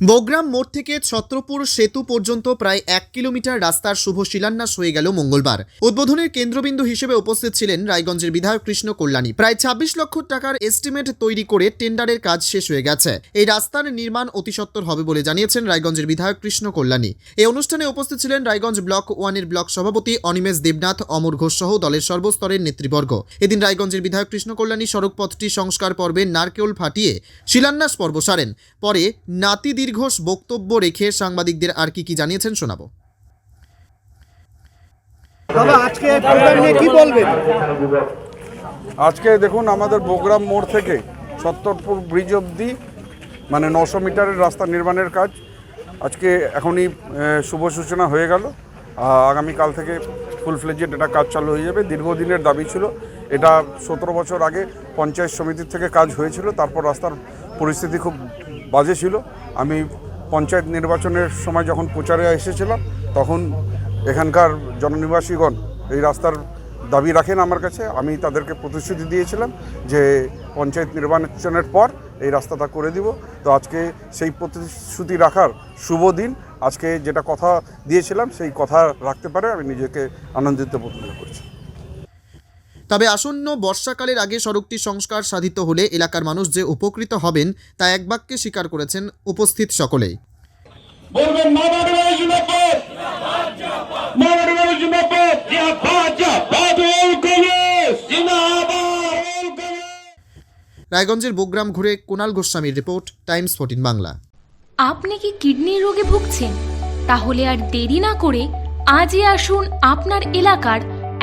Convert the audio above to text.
বগ্রাম মোড় থেকে ছত্রপুর সেতু পর্যন্ত প্রায় এক কিলোমিটার রাস্তার শুভ শিলান্যাস হয়ে গেল মঙ্গলবার। উদ্বোধনের কেন্দ্রবিন্দু হিসেবে উপস্থিত ছিলেন রায়গঞ্জের বিধায়ক কৃষ্ণ কল্যাণী। প্রায় ছাব্বিশ লক্ষ টাকার এস্টিমেট তৈরি করে টেন্ডারের কাজ শেষ হয়ে গেছে। এই রাস্তার নির্মাণ অতি সত্বর হবে বলে জানিয়েছেন রায়গঞ্জের বিধায়ক কৃষ্ণ কল্যাণী। এই অনুষ্ঠানে উপস্থিত ছিলেন রায়গঞ্জ ব্লক ওয়ানের ব্লক সভাপতি অনিমেষ দেবনাথ, অমর ঘোষ সহ দলের সর্বস্তরের নেতৃবর্গ। এদিন রায়গঞ্জের বিধায়ক কৃষ্ণ কল্যাণী সড়কপথটি সংস্কার পর্বে নারকেল ফাটিয়ে শিলান্যাস পর্ব সারেন। পরে নাতি দীর্ঘোষ বক্তব্য রেখে সাংবাদিকদের আর কি কি জানিয়েছেন শোনাবো। দাদা আজকে কি বলবেন? আজকে দেখুন আমাদের বগুড়াম মোড় থেকে সত্তরপুর ব্রিজ অবধি মানে নশো মিটারের রাস্তা নির্মাণের কাজ আজকে এখনই শুভ সূচনা হয়ে গেল। আগামীকাল থেকে ফুল ফ্লেজেড এটা কাজ চালু হয়ে যাবে। দীর্ঘদিনের দাবি ছিল এটা সতেরো বছর আগে পঞ্চায়েত সমিতির থেকে কাজ হয়েছিল তারপর রাস্তার পরিস্থিতি খুব বাজে ছিল। আমি পঞ্চায়েত নির্বাচনের সময় যখন প্রচারে এসেছিলাম, তখন এখানকার জননিবাসীগণ এই রাস্তার দাবি রাখেন আমার কাছে। আমি তাদেরকে প্রতিশ্রুতি দিয়েছিলাম যে পঞ্চায়েত নির্বাচনের পর এই রাস্তাটা করে দিব। তো আজকে সেই প্রতিশ্রুতি রাখার শুভ দিন। আজকে যেটা কথা দিয়েছিলাম, সেই কথা রাখতে পারে। আমি নিজেকে আনন্দিত বোধ করছি। তবে আসন্ন বর্ষাকালের আগে সড়কটি সংস্কার সাধিত হলে এলাকার মানুষ যে উপকৃত হবেন তা এক বাক্যে স্বীকার করেছেন উপস্থিত সকলেই। রায়গঞ্জের বোগ্রাম ঘুরে কুণাল গোস্বামীর রিপোর্ট টাইমস ফোর্টিন বাংলা। আপনি কি কিডনির রোগে ভুগছেন? তাহলে আর দেরি না করে আজই আসুন আপনার এলাকার